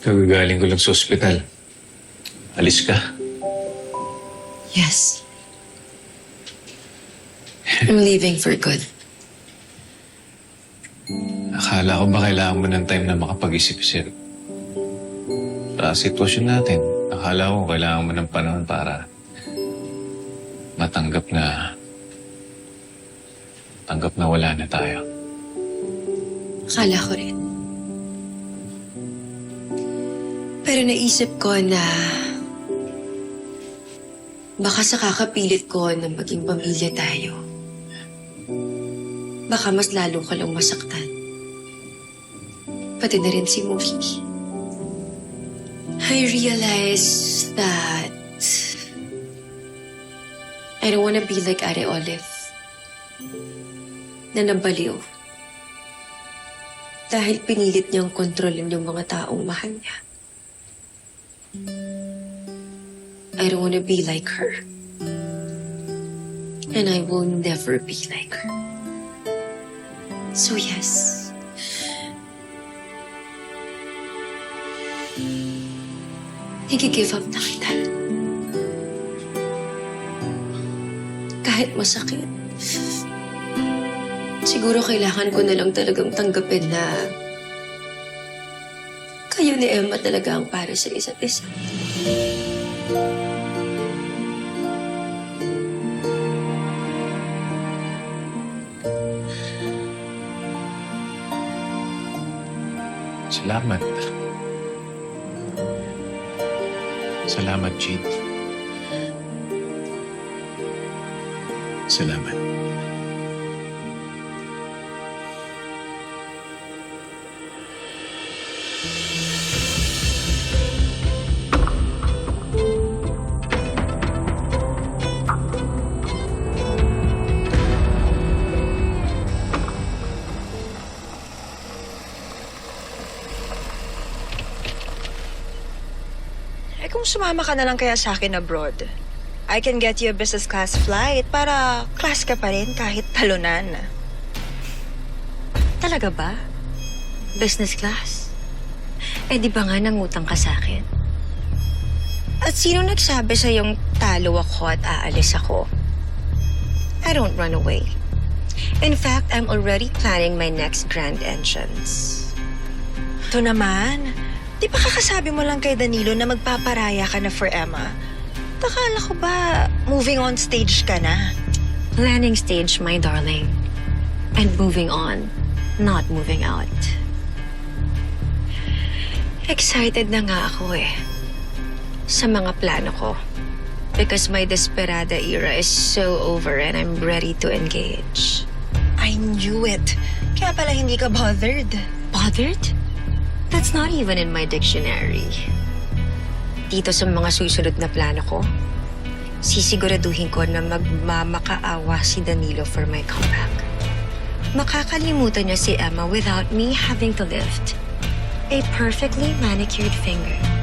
Kagagaling ko lang sa ospital. Alis ka. Yes. I'm leaving for good. Akala ko ba kailangan mo ng time na makapag-isip-isip? Sa sitwasyon natin, akala ko kailangan mo ng panahon para matanggap na tanggap na wala na tayo. Akala ko rin. Pero naisip ko na baka sa kakapilit ko na maging pamilya tayo, baka mas lalo ka lang masaktan. Pati na rin si Muki. I realized that I don't wanna be like Ate Olive na nabaliw dahil pinilit niyang kontrolin yung mga taong mahal niya. I don't want to be like her. And I will never be like her. So yes. Nag-give up na kita. Kahit masakit. Siguro kailangan ko na lang talagang tanggapin na kayo ni Emma talaga ang para sa isa't isa. Salamat. Salamat, Jean. Salamat. Eh kung sumama ka na lang kaya sa akin abroad, I can get you a business class flight para class ka pa rin kahit talunan. Talaga ba? Business class? Eh di ba nga nangutang ka sa akin? At sino nagsabi sa yung talo ako at aalis ako? I don't run away. In fact, I'm already planning my next grand entrance. Ito naman, di ba kakasabi mo lang kay Danilo na magpaparaya ka na for Emma? Takala ko ba moving on stage ka na? Planning stage, my darling. And moving on, not moving out. Excited na nga ako eh. Sa mga plano ko. Because my desperada era is so over and I'm ready to engage. I knew it. Kaya pala hindi ka bothered. Bothered? That's not even in my dictionary. Dito sa mga susunod na plano ko, sisiguraduhin ko na magmamakaawa si Danilo for my comeback. Makakalimutan niya si Emma without me having to lift a perfectly manicured finger.